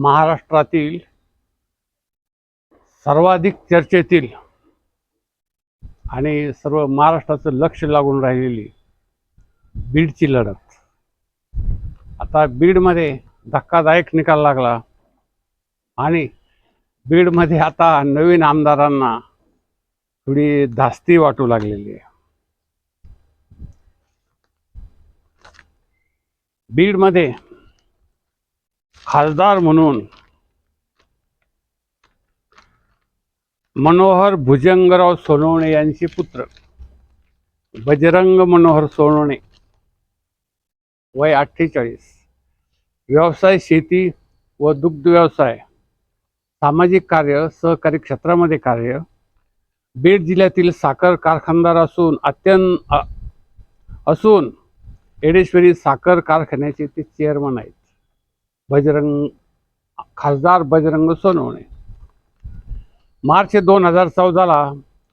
महाराष्ट्रातील सर्वाधिक चर्चेतील आणि सर्व महाराष्ट्राचं लक्ष लागून राहिलेली बीडची लढत. आता बीडमध्ये धक्कादायक निकाल लागला आणि बीडमध्ये आता नवीन आमदारांना थोडी धास्ती वाटू लागलेली आहे. बीडमध्ये खासदार म्हणून मनोहर भुजंगराव सोनवणे यांचे पुत्र बजरंग मनोहर सोनवणे वय अठ्ठेचाळीस. व्यवसाय शेती व दुग्ध व्यवसाय सामाजिक कार्य सहकारी क्षेत्रामध्ये कार्य. बीड जिल्ह्यातील साखर कारखानदार असून अत्यंत असून एडेश्वरी साखर कारखान्याचे ते चेअरमन आहेत. बजरंग खासदार बजरंग सोनवणे. मार्च दोन हजार चौदाला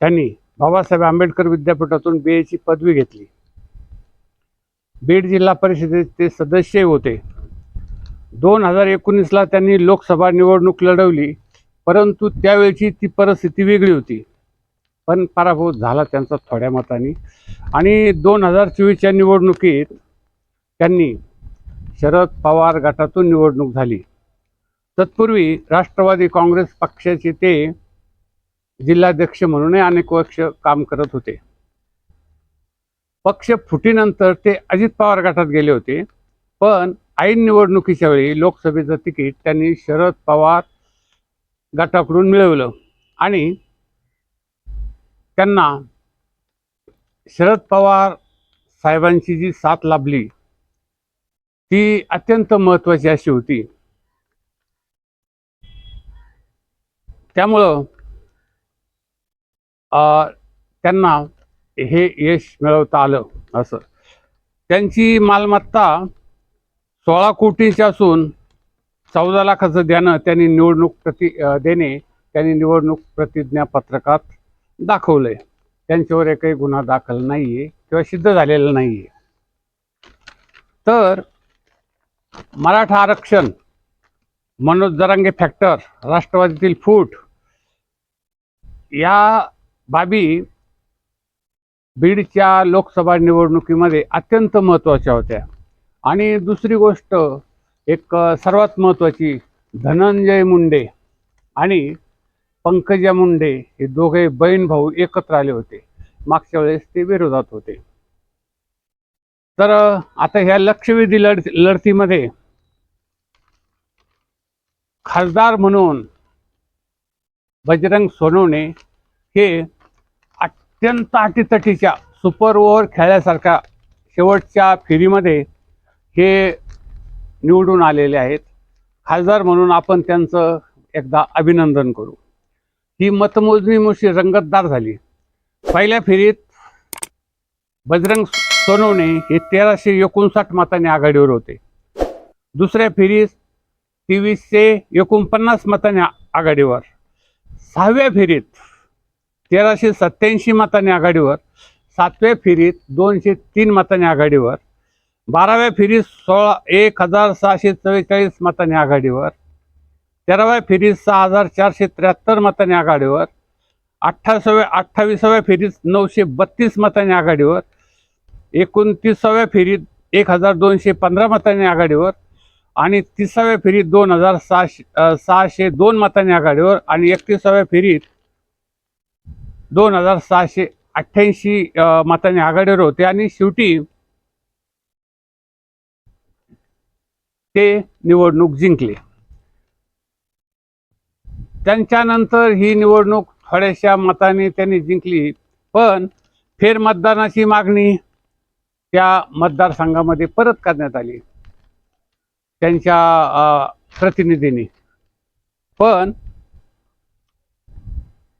त्यांनी बाबासाहेब आंबेडकर विद्यापीठातून बी एची पदवी घेतली. बीड जिल्हा परिषदेचे ते सदस्यही होते. दोन हजार एकोणीसला त्यांनी लोकसभा निवडणूक लढवली परंतु त्यावेळची ती परिस्थिती वेगळी होती. पण पराभूत झाला त्यांचा थोड्या मताने. आणि दोन हजार चोवीसच्या निवडणुकीत त्यांनी शरद पवार गटातून निवडणूक झाली. तत्पूर्वी राष्ट्रवादी काँग्रेस पक्षाचे ते जिल्हाध्यक्ष म्हणूनही अनेक वर्ष काम करत होते. पक्ष फुटीनंतर ते अजित पवार गटात गेले होते. पण ऐन निवडणुकीच्या वेळी लोकसभेचं तिकीट त्यांनी शरद पवार गटाकडून मिळवलं आणि त्यांना शरद पवार साहेबांची जी साथ लाभली ती अत्यंत महत्वाची अशी होती. त्यामुळं त्यांना हे यश मिळवता आलं असं. त्यांची मालमत्ता सोळा कोटीची असून चौदा लाखाचं देणं त्यांनी निवडणूक प्रति देणे त्यांनी निवडणूक प्रतिज्ञापत्रकात दाखवलंय. त्यांच्यावर एकही गुन्हा दाखल नाही आहे किंवा सिद्ध झालेला नाही आहे तर मराठा आरक्षण मनोज जरांगे फॅक्टर राष्ट्रवादीतील फूट या बाबी बीडच्या लोकसभा निवडणुकीमध्ये अत्यंत महत्त्वाच्या होत्या. आणि दुसरी गोष्ट एक सर्वात महत्त्वाची धनंजय मुंडे आणि पंकजा मुंडे हे दोघे बहीण भाऊ एकत्र आले होते. मागच्या वेळेस ते विरोधात होते. तर आता ह्या लक्षवेधी लढ लढतीमध्ये खासदार म्हणून बजरंग सोनवणे हे अत्यंत अटीतटीच्या सुपर ओव्हर खेळल्यासारख्या शेवटच्या फेरीमध्ये हे निवडून आलेले आहेत. खासदार म्हणून आपण त्यांचं एकदा अभिनंदन करू. ही मतमोजणी मुशी रंगतदार झाली. पहिल्या फेरीत बजरंग सोनवणे हे तेराशे एकोणसाठ मतांनी आघाडीवर होते. दुसऱ्या फेरीस तेवीसशे एकोणपन्नास मतांनी आघाडीवर. सहाव्या फेरीत तेराशे सत्याऐंशी मतांनी आघाडीवर. सातव्या फेरीत दोनशे तीन मतांनी आघाडीवर. बाराव्या फेरीत सोळा एक हजार सहाशे चव्वेचाळीस मतांनी आघाडीवर. तेराव्या फेरीत सहा हजार चारशे त्र्याहत्तर मतांनी आघाडीवर. अठ्ठावीसाव्या अठ्ठावीसाव्या फेरीत नऊशे बत्तीस मतांनी आघाडीवर. एकोणतीसाव्या फेरीत एक हजार दोनशे पंधरा मतांनी आघाडीवर आणि तिसाव्या फेरीत दोन हजार सहाशे सहाशे दोन मतांनी आघाडीवर आणि एकतीसाव्या फेरीत दोन हजार सहाशे अठ्ठ्याऐंशी मतांनी आघाडीवर होते आणि शेवटी ते निवडणूक जिंकले. त्यांच्यानंतर ही निवडणूक थोड्याशा मताने त्यांनी जिंकली पण फेरमतदानाची मागणी त्या मतदारसंघामध्ये परत करण्यात आली. त्यांच्या प्रतिनिधींनी. पण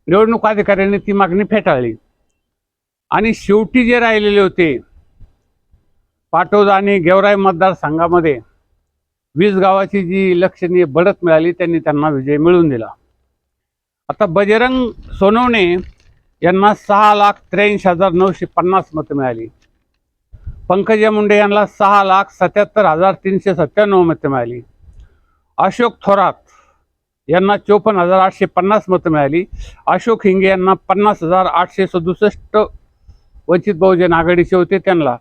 निवडणूक अधिकाऱ्यांनी ती मागणी फेटाळली. आणि शेवटी जे राहिलेले होते पाटोद आणि गेवराई मतदारसंघामध्ये वीस गावाची जी लक्षणीय बढत मिळाली त्यांनी त्यांना विजय मिळवून दिला. आता बजरंग सोनवणे यांना सहा लाख त्र्याऐंशी हजार नऊशे पन्नास मतं मिळाली. पंकजा मुंडे यांना सहा लाख सत्याहत्तर हजार तीनशे सत्त्याण्णव मतं मिळाली. अशोक थोरात यांना चोपन्न हजार आठशे पन्नास मतं मिळाली. अशोक हिंगे यांना पन्नास हजार आठशे सदुसष्ट वंचित बहुजन आघाडीचे होते. त्यांना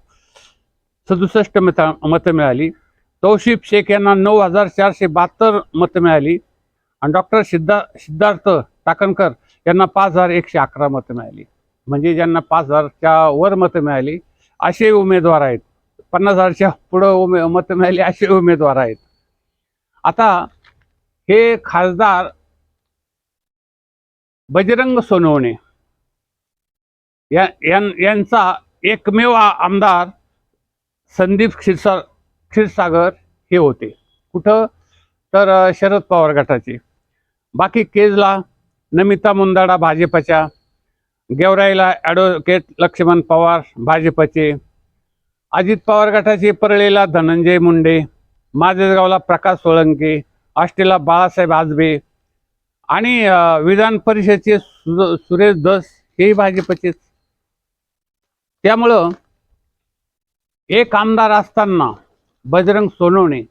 सदुसष्ट मता मतं मिळाली. तौशिफ शेख यांना नऊ हजार चारशे बहात्तर मतं मिळाली. आणि डॉक्टर सिद्धा सिद्धार्थ टाकणकर यांना पाच हजार एकशे अकरा मतं मिळाली. म्हणजे ज्यांना पाच हजारच्या वर मतं मिळाली असे उमेदवार आहेत. पन्नास हजारच्या पुढं उमे मतं मिळाली असे उमेदवार आहेत. आता हे खासदार बजरंग सोनवणे या यांचा एकमेव आमदार संदीप क्षीरसा क्षीरसागर हे होते. कुठं? तर शरद पवार गटाचे. बाकी केजला नमिता मुंदाडा भाजपच्या गेवराईला ॲडव्होकेट लक्ष्मण पवार भाजपचे. अजित पवार गटाचे परळीला धनंजय मुंडे माझेगावला प्रकाश सोळंके आष्टीला बाळासाहेब आजबे आणि विधान परिषदेचे सु सुरेश दस हेही भाजपचेच. त्यामुळं एक आमदार असताना बजरंग सोनवणे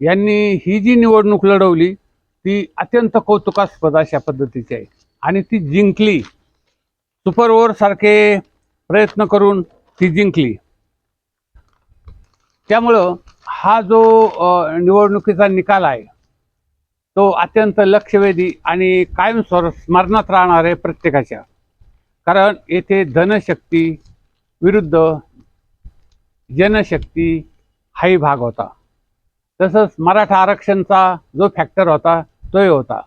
यांनी ही जी निवडणूक लढवली ती अत्यंत कौतुकास्पद अशा पद्धतीची आहे. आणि ती जिंकली. सुपर ओव्हर सारखे प्रयत्न करून ती जिंकली. त्यामुळं हा जो निवडणुकीचा निकाल आहे तो अत्यंत लक्षवेधी आणि कायम स्वर स्मरणात राहणार आहे प्रत्येकाच्या. कारण येथे धनशक्ती विरुद्ध जनशक्ती हाही भाग होता. तसंच मराठा आरक्षणचा जो फॅक्टर होता तोही होता.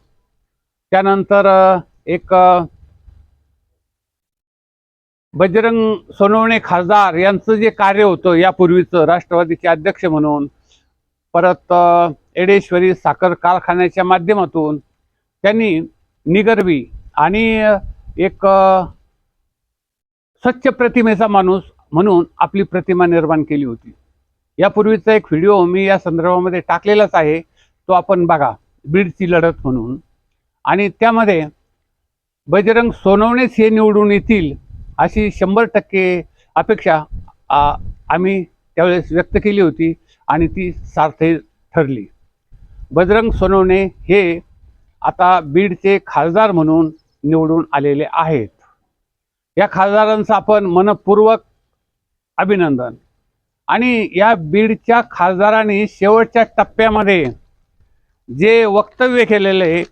त्यानंतर एक बजरंग सोनवणे खासदार यांचं जे कार्य होतं यापूर्वीचं राष्ट्रवादीचे अध्यक्ष म्हणून परत एडेश्वरी साखर कारखान्याच्या माध्यमातून त्यांनी निगर्वी आणि एक स्वच्छ प्रतिमेचा माणूस म्हणून आपली प्रतिमा निर्माण केली होती. यापूर्वीचा एक व्हिडिओ मी या संदर्भामध्ये टाकलेलाच आहे. तो आपण बघा बीडची लढत म्हणून. आणि त्यामध्ये बजरंग सोनवणेच हे निवडून येतील अशी शंभर टक्के अपेक्षा आम्ही त्यावेळेस व्यक्त केली होती आणि ती सार्थही ठरली. बजरंग सोनवणे हे आता बीडचे खासदार म्हणून निवडून आलेले आहेत. या खासदारांचं आपण मनपूर्वक अभिनंदन. आणि या बीडच्या खासदारांनी शेवटच्या टप्प्यामध्ये जे वक्तव्य केलेलं आहे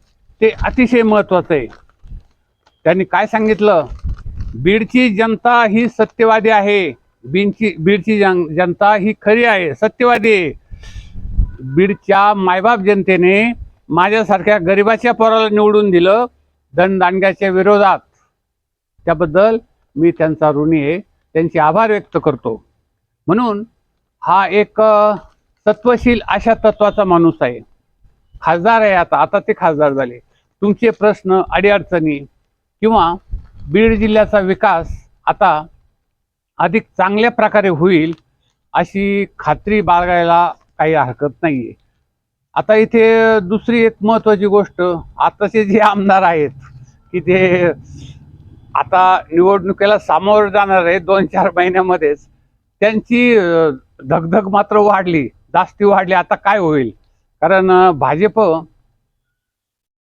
ते अतिशय महत्त्वाचं आहे. त्यांनी काय सांगितलं? बीडची जनता ही सत्यवादी आहे. बीडची बीडची जन जनता ही खरी आहे सत्यवादी आहे. बीडच्या मायबाप जनतेने माझ्यासारख्या गरिबाच्या पोराला निवडून दिलं धनदांडग्याच्या विरोधात. त्याबद्दल मी त्यांचा ऋणी आहे त्यांचे आभार व्यक्त करतो. म्हणून हा एक तत्वशील अशा तत्वाचा माणूस आहे. खासदार आहे आता आता ते खासदार झाले. तुमचे प्रश्न अडीअडचणी किंवा बीड जिल्ह्याचा विकास आता अधिक चांगल्या प्रकारे होईल अशी खात्री बाळगायला काही हरकत नाही आहे आता इथे दुसरी एक महत्त्वाची गोष्ट आताचे जे आमदार आहेत की ते आता निवडणुकीला सामोरं जाणार आहे दोन चार महिन्यामध्येच त्यांची धगधग मात्र वाढली जास्ती वाढली. आता काय होईल? कारण भाजप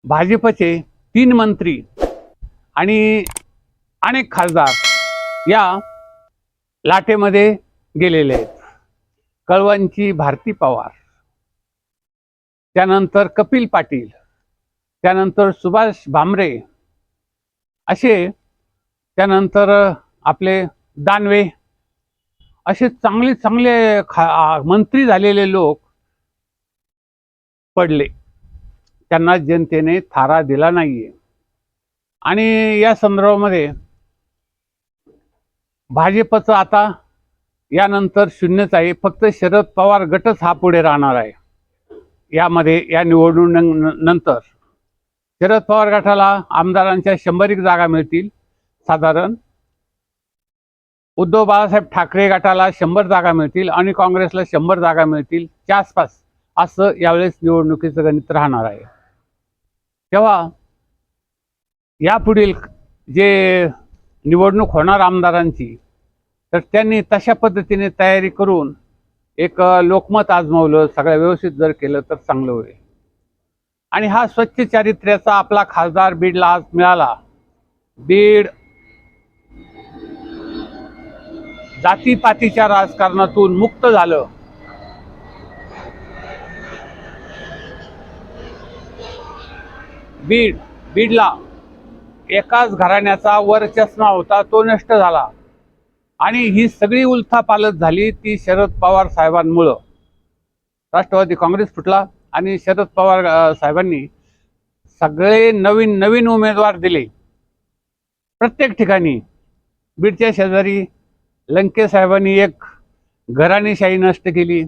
भाजपचे तीन मंत्री आणि अनेक खासदार या लाटेमध्ये गेलेले आहेत. कळवणची भारती पवार. त्यानंतर कपिल पाटील. त्यानंतर सुभाष भामरे. असे त्यानंतर आपले दानवे. असे चांगले चांगले खा मंत्री झालेले लोक पडले. त्यांना जनतेने थारा दिला नाहीये. आणि या संदर्भामध्ये भाजपचं आता यानंतर शून्यच आहे. फक्त शरद पवार गटच हा पुढे राहणार आहे. यामध्ये या निवडणूक नंतर. शरद पवार गटाला आमदारांच्या शंभर एक जागा मिळतील साधारण. उद्धव बाळासाहेब ठाकरे गटाला शंभर जागा मिळतील आणि काँग्रेसला शंभर जागा मिळतील च्या आसपास असं यावेळेस निवडणुकीचं गणित राहणार आहे. तेव्हा यापुढील जे निवडणूक होणार आमदारांची. तर त्यांनी तशा पद्धतीने तयारी करून एक लोकमत आजमावलं सगळं व्यवस्थित जर केलं तर चांगलं होईल. आणि हा स्वच्छ चारित्र्याचा आपला खासदार बीडला आज मिळाला. बीड जातीपातीच्या राजकारणातून मुक्त झालं. बीड बीडला एकाच घराण्याचा वरचष्मा होता तो नष्ट झाला. आणि ही सगळी उलथापालत झाली ती शरद पवार साहेबांमुळं. राष्ट्रवादी काँग्रेस फुटला आणि शरद पवार साहेबांनी सगळे नवीन नवीन उमेदवार दिले. प्रत्येक ठिकाणी बीडच्या शेजारी लंके साहेबांनी एक घराणेशाही नष्ट केली.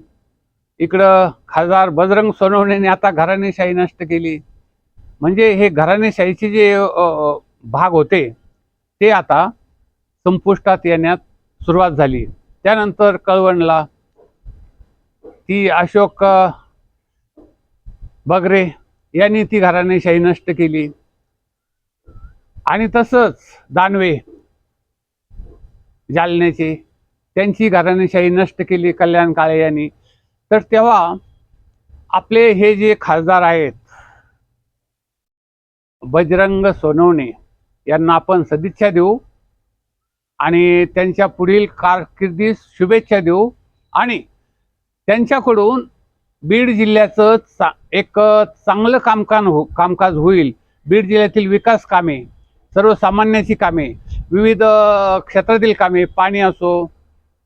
इकडं खासदार बजरंग सोनवणेने आता घराणेशाही नष्ट केली. म्हणजे हे घराणेशाहीची जे भाग होते ते आता संपुष्टात येण्यात सुरुवात झाली. त्यानंतर कळवणला ती अशोक बगरे यांनी ती घराणेशाही नष्ट केली. आणि तसंच दानवे जालन्याचे त्यांची घराणेशाही नष्ट केली कल्याण काळे यांनी. तर तेव्हा आपले हे जे खासदार आहेत बजरंग सोनवणे यांना आपण सदिच्छा देऊ. आणि त्यांच्या पुढील कारकिर्दीस शुभेच्छा देऊ. आणि त्यांच्याकडून बीड जिल्ह्याचं चा एक चांगलं कामकाज हो कामकाज होईल. बीड जिल्ह्यातील विकास कामे सर्वसामान्याची कामे विविध क्षेत्रातील कामे पाणी असो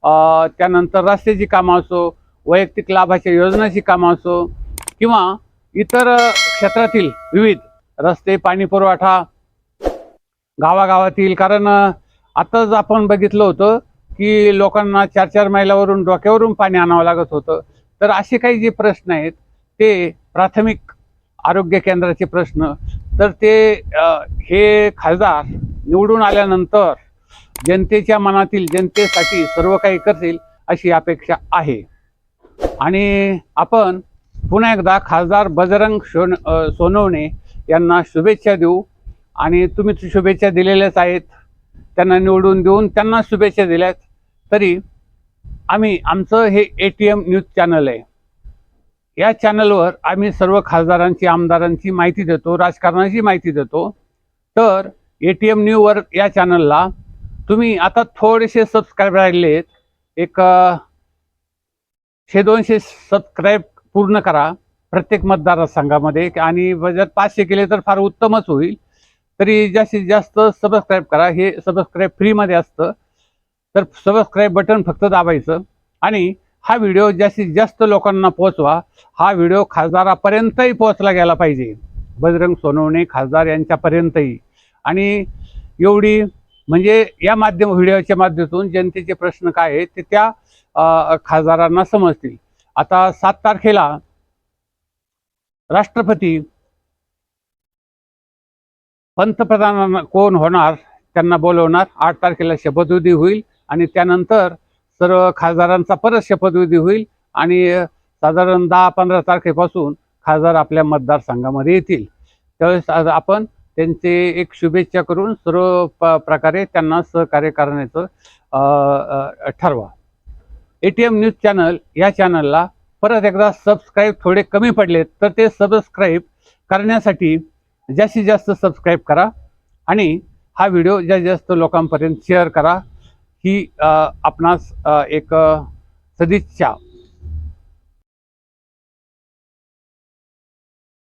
त्यानंतर रस्त्याची कामं असो वैयक्तिक लाभाच्या योजनाची कामं असो किंवा इतर क्षेत्रातील विविध रस्ते पाणी पुरवठा गावागावातील. कारण आताच आपण बघितलं होतं की लोकांना चार चार मैलावरून डोक्यावरून पाणी आणावं लागत होतं. तर असे काही जे प्रश्न आहेत ते प्राथमिक आरोग्य केंद्राचे प्रश्न. तर ते हे खासदार निवडून आल्यानंतर जनतेच्या मनातील जनतेसाठी सर्व काही करतील अशी अपेक्षा आहे. आणि आपण पुन्हा एकदा खासदार बजरंग सोन सोनवणे यांना शुभेच्छा देऊ. आणि तुम्ही शुभेच्छा दिलेल्याच आहेत. त्यांना निवडून देऊन त्यांना शुभेच्छा दिल्यात. तरी आम्ही आमचं हे A T M news channel आहे. या चॅनलवर आम्ही सर्व खासदारांची आमदारांची माहिती देतो राजकारणाची माहिती देतो. तर ए टी एम न्यूजवर या चॅनलला तुम्ही आता थोडेसे सबस्क्राईब राहिले आहेत एक शे दोनशे सबस्क्राईब पूर्ण करा प्रत्येक मतदारसंघामध्ये. आणि जर पाचशे केले तर फार उत्तमच होईल. तरी जास्तीत जास्त सबस्क्राईब करा. हे सबस्क्राईब फ्रीमध्ये असतं. तर सबस्क्राईब बटन फक्त दाबायचं. आणि हा व्हिडिओ जास्तीत जास्त लोकांना पोहोचवा. हा व्हिडिओ खासदारापर्यंतही पोहोचला गेला पाहिजे. बजरंग सोनवणे खासदार यांच्यापर्यंतही. आणि एवढी म्हणजे या माध्यम व्हिडिओच्या माध्यमातून जनतेचे प्रश्न काय आहेत ते त्या खासदारांना समजतील. आता सात तारखेला राष्ट्रपती पंतप्रधान कोण होणार त्यांना बोलवणार. आठ तारखेला शपथविधी होईल आणि त्यानंतर सर्व खासदारांचा परत शपथविधी होईल आणि साधारण दहा पंधरा तारखेपासून खासदार आपल्या मतदारसंघामध्ये येतील. त्यावेळेस आज आपण त्यांचे एक शुभेच्छा करून सर्व प प्रकारे त्यांना सहकार्य करण्याचं ठरवा A T M news channel या चॅनलला परत एकदा सबस्क्राईब थोडे कमी पडले तर ते सबस्क्राईब करण्यासाठी जास्तीत जास्त सबस्क्राईब करा आणि हा व्हिडिओ जास्तीत जास्त लोकांपर्यंत शेअर करा. ही आपणास एक सदिच्छा.